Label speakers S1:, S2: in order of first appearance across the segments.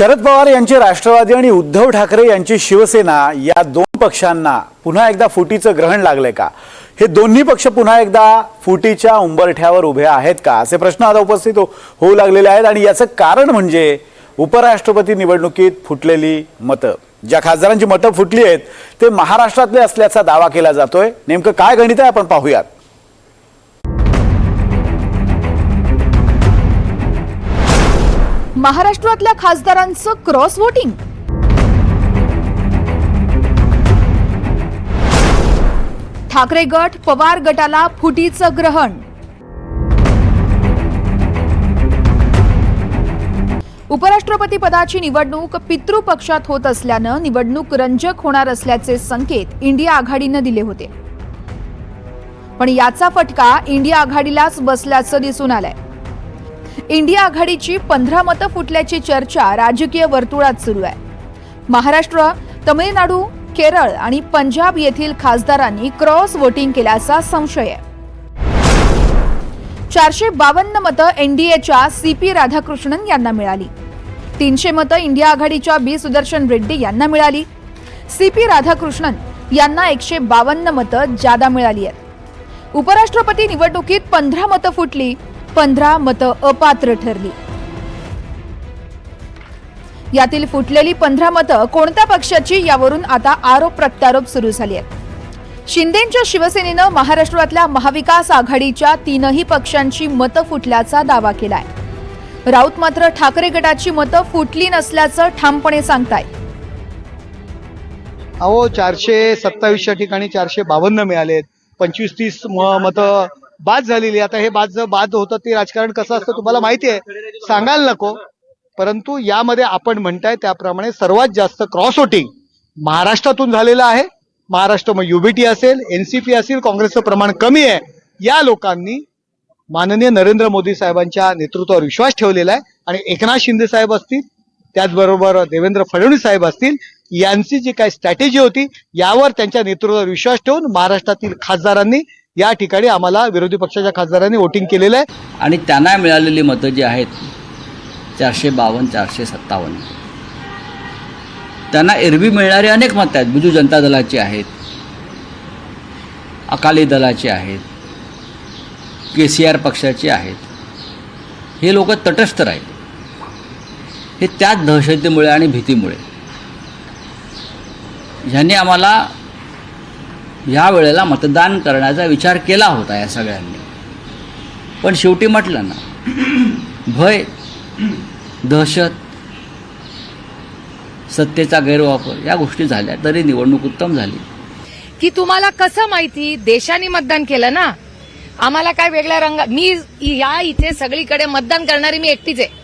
S1: शरद पवार यांचे राष्ट्रवादी आणि उद्धव ठाकरे यांची शिवसेना या दोन पक्षांना पुन्हा एकदा फुटीचं ग्रहण लागलंय का? हे दोन्ही पक्ष पुन्हा एकदा फुटीच्या उंबरठ्यावर उभे आहेत का? असे प्रश्न आता उपस्थित हो-, होऊ लागलेले आहेत आणि याचं कारण म्हणजे उपराष्ट्रपती निवडणुकीत फुटलेली मतं. ज्या खासदारांची मतं फुटली आहेत ते महाराष्ट्रातले असल्याचा दावा केला जातोय. नेमकं काय गणित आहे आपण पाहूयात.
S2: महाराष्ट्रातल्या खासदारांचं क्रॉस वोटिंग. ठाकरे गट पवार गटाला फुटीचं ग्रहण. उपराष्ट्रपती पदाची निवडणूक पितृपक्षात होत असल्यानं निवडणूक रंजक होणार असल्याचे संकेत इंडिया आघाडीनं दिले होते. पण याचा फटका इंडिया आघाडीलाच बसल्याचं दिसून आलंय. इंडिया आघाडीची पंधरा मतं फुटल्याची चर्चा राजकीय वर्तुळात सुरू आहे. महाराष्ट्र तमिळनाडू केरळ आणि पंजाब येथील खासदारांनी क्रॉस वोटिंग केल्याचा संशय आहे. चारशे बावन्न मतं एनडीएच्या सी पी राधाकृष्णन यांना मिळाली. तीनशे मतं इंडिया आघाडीच्या बी सुदर्शन रेड्डी यांना मिळाली. सी पी राधाकृष्णन यांना एकशे बावन्न मतं जादा मिळाली आहेत. उपराष्ट्रपती निवडणुकीत पंधरा मतं फुटली पंधरा मतं अपात्र ठरली. यातील फुटलेली पंधरा मतं कोणत्या पक्षाची यावरून आता आरोप प्रत्यारोप सुरू झाली आहेत. शिंदेच्या शिवसेनेनं महाराष्ट्रातल्या महाविकास आघाडीच्या तीनही पक्षांची मतं फुटल्याचा दावा केलाय. राऊत मात्र ठाकरे गटाची मतं फुटली नसल्याचं ठामपणे सांगताय.
S3: अहो चारशे सत्तावीसच्या ठिकाणी चारशे बावन्न मिळालेत. पंचवीस तीस मतं बाद झालेली आता हे बाद बाद होतं ते राजकारण कसं असतं तुम्हाला माहिती आहे. सांगायला नको. परंतु यामध्ये आपण म्हणताय त्याप्रमाणे सर्वात जास्त क्रॉस वोटिंग महाराष्ट्रातून झालेलं आहे. महाराष्ट्र मग युबीटी असेल एनसीपी असेल काँग्रेसचं प्रमाण कमी आहे. या लोकांनी माननीय नरेंद्र मोदी साहेबांच्या नेतृत्वावर विश्वास ठेवलेला आहे. आणि एकनाथ शिंदे साहेब असतील त्याचबरोबर देवेंद्र फडणवीस साहेब असतील यांची जी काही स्ट्रॅटेजी होती यावर त्यांच्या नेतृत्वावर विश्वास ठेवून महाराष्ट्रातील खासदारांनी या ठिकाणी आम्हाला विरोधी पक्षाच्या खासदारांनी वोटिंग केलेलं आहे.
S4: आणि त्यांना मिळालेली मतं जी आहेत चारशे बावन्न चारशे सत्तावन्न. त्यांना एरवी मिळणारी अनेक मतं आहेत. बिजू जनता दलाची आहेत अकाली दलाची आहेत के सी आर पक्षाची आहेत. हे लोक तटस्थ राहिले. हे त्याच दहशतीमुळे आणि भीतीमुळे. ह्यांनी आम्हाला ह्या वेळेला मतदान करण्याचा विचार केला होता या सगळ्यांनी. पण शेवटी म्हटलं ना भय दहशत सत्तेचा गैरवापर या गोष्टी झाल्या तरी निवडणूक उत्तम झाली.
S5: की तुम्हाला कसं माहिती? देशाने मतदान केलं ना? आम्हाला काय वेगळ्या रंग मी या इथे सगळीकडे मतदान करणारी मी एकटीच आहे.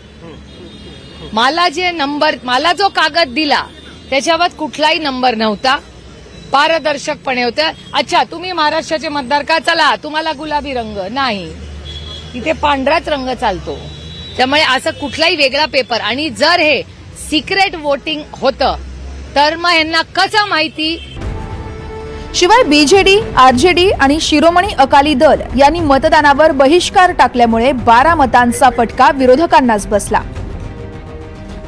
S5: मला जे नंबर मला जो कागद दिला त्याच्यावर कुठलाही नंबर नव्हता. पारदर्शकपणे होत्या. अच्छा तुम्ही महाराष्ट्राचे मतदार का? चला तुम्हाला गुलाबी रंग. नाही. इथे पांढराच रंग चालतो. त्यामुळे असं कुठलाही वेगळा पेपर. आणि जर हे सिक्रेट वोटिंग होतं तर मग यांना कसं माहिती?
S2: शिवाय बीजेडी आरजेडी आणि शिरोमणी अकाली दल यांनी मतदानावर बहिष्कार टाकल्यामुळे बारा मतांचा फटका विरोधकांनाच बसला.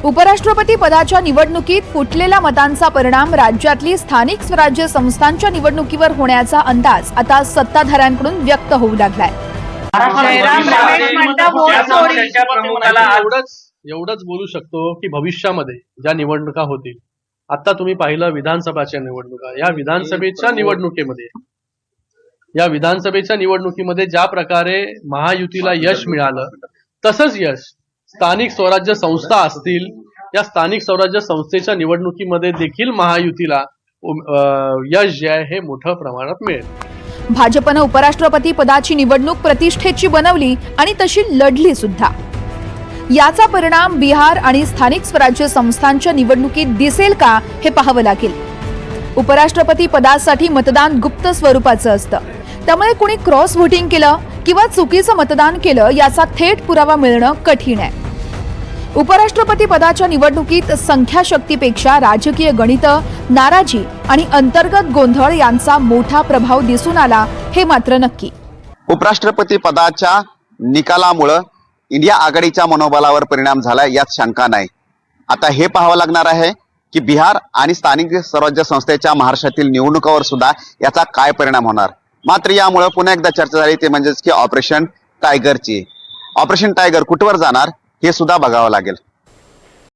S2: उपराष्ट्रपती पदाच्या निवडणुकीत फुटलेल्या मतांचा परिणाम राज्यातली स्थानिक स्वराज्य संस्थांच्या निवडणुकीवर होण्याचा अंदाज आता सत्ताधाऱ्यांकडून व्यक्त होऊ लागलाय.
S6: एवढंच बोलू शकतो की भविष्यामध्ये ज्या निवडणुका होतील आता तुम्ही पाहिलं विधानसभाच्या निवडणुका. या विधानसभेच्या निवडणुकीमध्ये या विधानसभेच्या निवडणुकीमध्ये ज्या प्रकारे महायुतीला यश मिळालं तसंच यश स्थानिक स्वराज्य संस्था असतील या स्थानिक स्वराज्य संस्थेच्या निवडणुकीमध्ये देखील महायुतीला यश जे आहे हे मोठ्या प्रमाणात मिळेल.
S2: भाजपनं उपराष्ट्रपती पदाची निवडणूक प्रतिष्ठेची बनवली आणि तशी लढली सुद्धा. याचा परिणाम बिहार आणि स्थानिक स्वराज्य संस्थांच्या निवडणुकीत दिसेल का हे पाहावं लागेल. उपराष्ट्रपती पदासाठी मतदान गुप्त स्वरूपाचं असतं. त्यामुळे कुणी क्रॉस व्होटिंग केलं किंवा चुकीचं मतदान केलं याचा थेट पुरावा मिळणं कठीण आहे. उपराष्ट्रपती पदाच्या निवडणुकीत संख्याशक्तीपेक्षा राजकीय गणित नाराजी आणि अंतर्गत गोंधळ यांचा मोठा प्रभाव दिसून आला हे मात्र नक्की.
S7: उपराष्ट्रपती पदाच्या निकालामुळं इंडिया आघाडीच्या मनोबलावर परिणाम झाला यात शंका नाही. आता हे पाहावं लागणार आहे की बिहार आणि स्थानिक स्वराज्य संस्थेच्या महाराष्ट्रातील निवडणुकावर सुद्धा याचा काय परिणाम होणार. मात्र यामुळे पुन्हा एकदा चर्चा झाली ते म्हणजेच की ऑपरेशन टायगरची. ऑपरेशन टायगर कुठवर जाणार? हे सुद्धा बघावं लागेल.